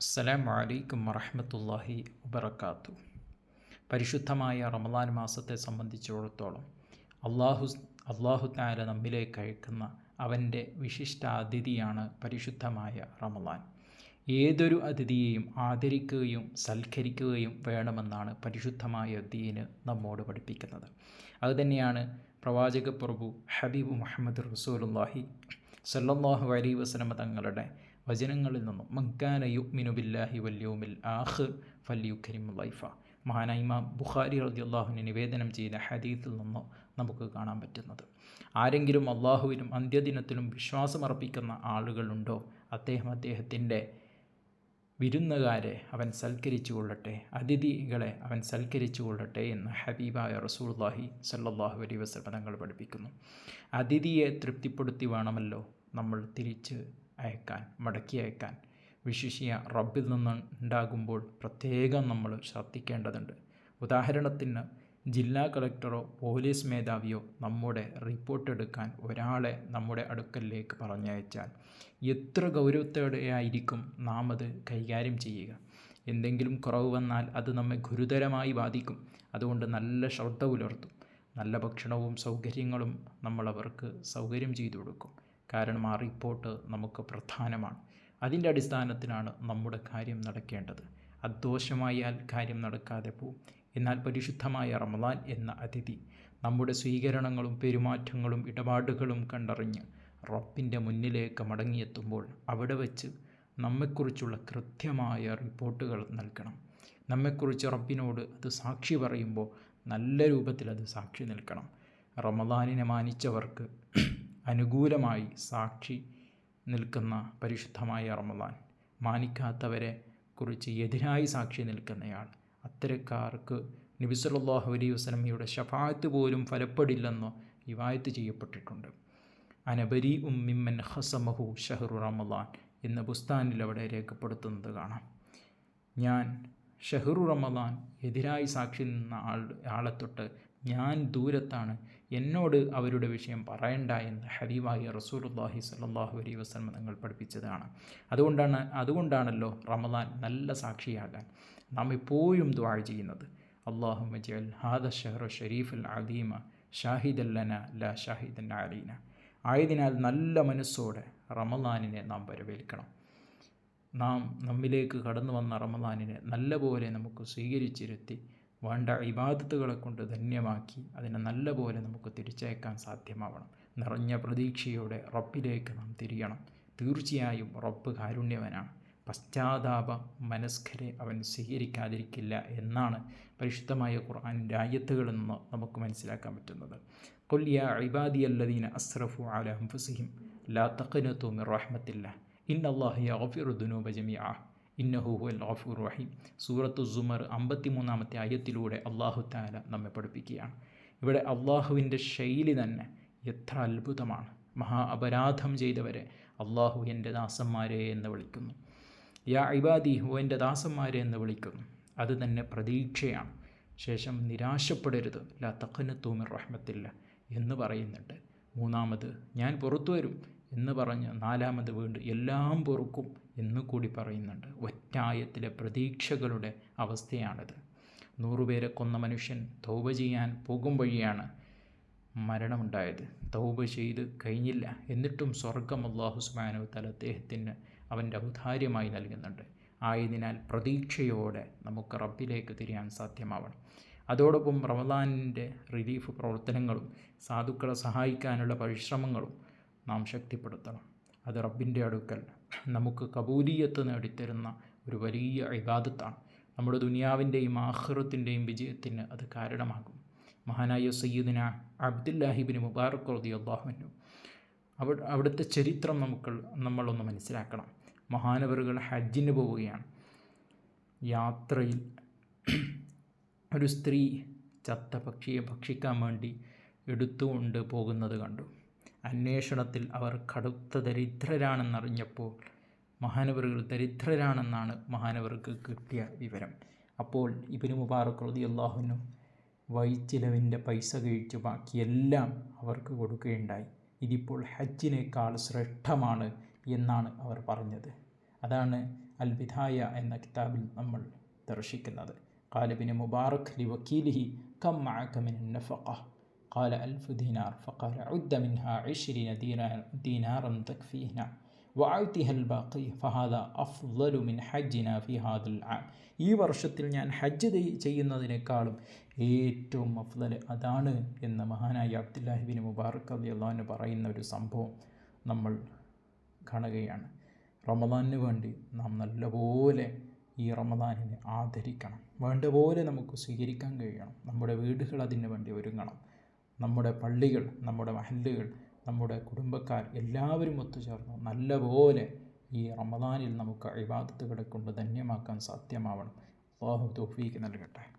അസ്സലാമു അലൈക്കും വറഹമത്തല്ലാഹി വബർക്കാത്തു പരിശുദ്ധമായ റമദാൻ മാസത്തെ സംബന്ധിച്ചിടത്തോളം അള്ളാഹു അള്ളാഹു താര നമ്മിലേക്ക് അയക്കുന്ന അവന്റെ വിശിഷ്ട അതിഥിയാണ് പരിശുദ്ധമായ റമദാൻ. ഏതൊരു അതിഥിയെയും ആദരിക്കുകയും സൽക്കരിക്കുകയും വേണമെന്നാണ് പരിശുദ്ധമായ ദീന് നമ്മോട് പഠിപ്പിക്കുന്നത്. അതുതന്നെയാണ് പ്രവാചക പ്രഭു ഹബീബ് മുഹമ്മദ് റസൂലുല്ലാഹി സല്ലല്ലാഹു അലൈ വസലമ തങ്ങളുടെ വചനങ്ങളിൽ നിന്നും മങ്കാന യുഗ്മിനു ബില്ലാഹി വല്യോമിൽ ആഹ് ഫല്യുഖരിം ലൈഫ മഹാനായ ഇമാം ബുഖാരി റളിയല്ലാഹുവിനെ നിവേദനം ചെയ്ത ഹദീത്തിൽ നിന്നും നമുക്ക് കാണാൻ പറ്റുന്നത്. ആരെങ്കിലും അള്ളാഹുവിനും അന്ത്യദിനത്തിലും വിശ്വാസമർപ്പിക്കുന്ന ആളുകളുണ്ടോ? അദ്ദേഹം അദ്ദേഹത്തിന്റെ വിരുന്നുകാരെ അവൻ സൽക്കരിച്ചു കൊള്ളട്ടെ അതിഥികളെ അവൻ സൽക്കരിച്ചു കൊള്ളട്ടെ എന്ന് ഹബീബായ റസൂള്ളാഹി സല്ലാഹു അലൈ വസ്ലം തങ്ങൾ പഠിപ്പിക്കുന്നു. അതിഥിയെ തൃപ്തിപ്പെടുത്തി വേണമല്ലോ നമ്മൾ തിരിച്ച് അയക്കാൻ മടക്കി അയക്കാൻ. വിശിഷ്യ റബ്ബിൽ നിന്നുണ്ടാകുമ്പോൾ പ്രത്യേകം നമ്മൾ ശ്രദ്ധിക്കേണ്ടതുണ്ട്. ഉദാഹരണത്തിന് ജില്ലാ കളക്ടറോ പോലീസ് മേധാവിയോ നമ്മുടെ റിപ്പോർട്ട് എടുക്കാൻ ഒരാളെ നമ്മുടെ അടുക്കലിലേക്ക് പറഞ്ഞയച്ചാൽ എത്ര ഗൗരവത്തോടെയായിരിക്കും നാം അത് കൈകാര്യം ചെയ്യുക? എന്തെങ്കിലും കുറവ് വന്നാൽ അത് നമ്മെ ഗുരുതരമായി ബാധിക്കും. അതുകൊണ്ട് നല്ല ശ്രദ്ധ പുലർത്തും. നല്ല ഭക്ഷണവും സൗകര്യങ്ങളും നമ്മൾ അവർക്ക് സൗകര്യം ചെയ്തു കൊടുക്കും. കാരണം ആ റിപ്പോർട്ട് നമുക്ക് പ്രധാനമാണ്. അതിന്റെ അടിസ്ഥാനത്തിലാണ് നമ്മുടെ കാര്യം നടക്കേണ്ടത്. അദോഷമായാൽ കാര്യം നടക്കാതെ പോവും. എന്നാൽ പരിശുദ്ധമായ റമദാൻ എന്ന അതിഥി നമ്മുടെ സ്വീകരണങ്ങളും പെരുമാറ്റങ്ങളും ഇടപാടുകളും കണ്ടറിഞ്ഞ് റബ്ബിന്റെ മുന്നിലേക്ക് മടങ്ങിയെത്തുമ്പോൾ അവിടെ വച്ച് നമ്മെക്കുറിച്ചുള്ള കൃത്യമായ റിപ്പോർട്ടുകൾ നൽകണം. നമ്മെക്കുറിച്ച് റബ്ബിനോട് അത് സാക്ഷി പറയുമ്പോൾ നല്ല രൂപത്തിൽ അത് സാക്ഷി നിൽക്കണം. റമദാനിനെ മാനിച്ചവർക്ക് അനുകൂലമായി സാക്ഷി നിൽക്കുന്ന പരിശുദ്ധമായ റമദാൻ. മാനിക്കാത്തവരെ കുറിച്ച് എതിരായി സാക്ഷി നിൽക്കുന്നയാൾ. അത്തരക്കാർക്ക് നബിസുല്ലാഹു അലൈഹി വസ്ലമയുടെ ഷഫായത്ത് പോലും ഫലപ്പെടില്ലെന്നോ ഇവായത്ത് ചെയ്യപ്പെട്ടിട്ടുണ്ട്. അനബരി ഉമ്മിമ്മൻ ഹസമഹു ഷഹറു റമദാൻ എന്ന ബുസ്താനിൽ അവിടെ രേഖപ്പെടുത്തുന്നത് കാണാം. ഞാൻ ഷഹറു റമദാൻ എതിരായി സാക്ഷി നിന്ന ആൾ ആളെ തൊട്ട് ഞാൻ ദൂരത്താണ്. എന്നോട് അവരുടെ വിഷയം പറയണ്ട എന്ന് ഹബീബായി റസൂർല്ലാഹി സല്ലാഹു അലൈ വസ്ലം നിങ്ങൾ പഠിപ്പിച്ചതാണ്. അതുകൊണ്ടാണ് അതുകൊണ്ടാണല്ലോ റമദാൻ നല്ല സാക്ഷിയാകാൻ നാം എപ്പോഴും ദ്വാഴ ചെയ്യുന്നത്. അള്ളാഹു മജൽ ഹാദ ഷെഹർ ഷെരീഫ് അൽ അദീമ ഷാഹിദല്ലന ല ഷാഹിദൻ അലീന. ആയതിനാൽ നല്ല മനസ്സോടെ റമദാനിനെ നാം വരവേൽക്കണം. നാം നമ്മിലേക്ക് കടന്നു വന്ന റമദാനിനെ നല്ലപോലെ നമുക്ക് സ്വീകരിച്ചിരുത്തി വേണ്ട ഇബാദത്തുകളെ കൊണ്ട് ധന്യമാക്കി അതിനെ നല്ലപോലെ നമുക്ക് തിരിച്ചയക്കാൻ സാധ്യമാവണം. നിറഞ്ഞ പ്രതീക്ഷയോടെ റബ്ബിലേക്ക് നാം തിരിയണം. തീർച്ചയായും റബ്ബ് കാരുണ്യവനാണ്. പശ്ചാത്താപ മനസ്കരെ അവൻ സ്വീകരിക്കാതിരിക്കില്ല എന്നാണ് പരിശുദ്ധമായ ഖുർആാനിന്റെ ആയത്തുകളിൽ നിന്ന് നമുക്ക് മനസ്സിലാക്കാൻ പറ്റുന്നത്. കൊല്ലിയ ഇബാദി അല്ലദീന അസ്രഫു അല ഹംഫുസിഹിം ലാ തഖനത്തു മിർ റഹ്മത്തില്ല ഇന്നല്ലാഹി അഗ്ഫിറു ദുനൂബ ഇന്നഹു അൽ ഗഫൂർ റഹീം. സൂറത്തു സുമർ അമ്പത്തിമൂന്നാമത്തെ ആയത്തിലൂടെ അള്ളാഹു താല നമ്മെ പഠിപ്പിക്കുകയാണ്. ഇവിടെ അള്ളാഹുവിന്റെ ശൈലി തന്നെ എത്ര അത്ഭുതമാണ്. മഹാ അപരാധം ചെയ്തവരെ അള്ളാഹു എന്റെ ദാസന്മാരെ എന്ന് വിളിക്കുന്നു. യാ ഇബാദി ഹു എന്റെ ദാസന്മാരെ എന്ന് വിളിക്കുന്നു. അത് തന്നെ പ്രതീക്ഷയാണ്. ശേഷം നിരാശപ്പെടരുത്. ലാ തഖനത്തൂമിർ റഹ്മത്തില്ല എന്ന് പറയുന്നുണ്ട്. മൂന്നാമത് ഞാൻ പുറത്തു വരും. എന്ന് പറഞ്ഞ് നാലാമത് വീണ്ടും എല്ലാം പൊറുക്കും എന്ന് കൂടി പറയുന്നുണ്ട്. ഒറ്റായത്തിലെ പ്രതീക്ഷകളുടെ അവസ്ഥയാണിത്. നൂറുപേരെ കൊന്ന മനുഷ്യൻ തൗബ ചെയ്യാൻ പോകും വഴിയാണ് മരണമുണ്ടായത്. തൗബ ചെയ്ത് കഴിഞ്ഞില്ല. എന്നിട്ടും സ്വർഗം അള്ളാഹു സുബാനു തല അദ്ദേഹത്തിന് അവന്റെ ഔദാര്യമായി നൽകുന്നുണ്ട്. ആയതിനാൽ പ്രതീക്ഷയോടെ നമുക്ക് റബ്ബിലേക്ക് തിരിയാൻ സാധ്യമാവണം. അതോടൊപ്പം റമദാനിന്റെ റിലീഫ് പ്രവർത്തനങ്ങളും സാധുക്കളെ സഹായിക്കാനുള്ള പരിശ്രമങ്ങളും നാം ശക്തിപ്പെടുത്തണം. അത് റബ്ബിന്റെ അടുക്കൽ നമുക്ക് കബൂലിയത്ത് നേടിത്തരുന്ന ഒരു വലിയ ഇബാദത്താണ്. നമ്മുടെ ദുനിയാവിന്റെയും ആഹ്റത്തിന്റെയും വിജയത്തിന് അത് കാരണമാകും. മഹാനായ സയ്യിദിന അബ്ദുല്ലാഹിബിന് മുബാറക് റതി അള്ളാഹുവിനു അവ അവിടുത്തെ ചരിത്രം നമുക്ക് നമ്മളൊന്ന് മനസ്സിലാക്കണം. മഹാനവറുകൾ ഹജ്ജിന് പോവുകയാണ്. യാത്രയിൽ ഒരു സ്ത്രീ ചത്ത പക്ഷിയെ ഭക്ഷിക്കാൻ വേണ്ടി എടുത്തുകൊണ്ട് പോകുന്നത് കണ്ടു. അന്വേഷണത്തിൽ അവർ കടുത്ത ദരിദ്രരാണെന്നറിഞ്ഞപ്പോൾ മഹാനവറുകൾ ദരിദ്രരാണെന്നാണ് മഹാനവർക്ക് കിട്ടിയ വിവരം. അപ്പോൾ ഇബിന് മുബാറക് റതി അള്ളാഹുനു വൈച്ചിലവിന്റെ പൈസ കഴിച്ച് ബാക്കിയെല്ലാം അവർക്ക് കൊടുക്കുകയുണ്ടായി. ഇതിപ്പോൾ ഹജ്ജിനേക്കാൾ ശ്രേഷ്ഠമാണ് എന്നാണ് അവർ പറഞ്ഞത്. അതാണ് അൽബിധായ എന്ന കിതാബിൽ നമ്മൾ ദർശിക്കുന്നത്. കാലബിന് മുബാറക് ലി വക്കീലിഹി കം മഅക മിൻ നഫഖ. قال ألف دينار فقال عد منها عشرين دينار دينارا تكفينا وأعطها الباقي فهذا أفضل من حجنا في هذا العام ഈ വർഷത്തിൽ ഞാൻ ഹജ്ജ് ചെയ്യുന്നതിനേക്കാളും ഏറ്റവും അഫ്ദൽ അതാണ് എന്ന് മഹാനായ അബ്ദുല്ലാഹിബിൻ മുബാറക് അലി അള്ളാഹുവിന് പറയുന്ന ഒരു സംഭവം നമ്മൾ കാണുകയാണ് റമദാനിന് വേണ്ടി നാം നല്ലപോലെ ഈ റമദാനിനെ ആദരിക്കണം വേണ്ട പോലെ നമുക്ക് സ്വീകരിക്കാൻ കഴിയണം നമ്മുടെ വീടുകൾ അതിന് വേണ്ടി ഒരുങ്ങണം നമ്മുടെ പള്ളികൾ നമ്മുടെ മഹല്ലുകൾ നമ്മുടെ കുടുംബക്കാർ എല്ലാവരും ഒത്തുചേർന്ന് നല്ലപോലെ ഈ റമദാനിൽ നമുക്ക് ഇബാദത്തുകളെ കൊണ്ട് ധന്യമാക്കാൻ സാധ്യമാവണം. അള്ളാഹു തോഫീക്ക് നൽകട്ടെ.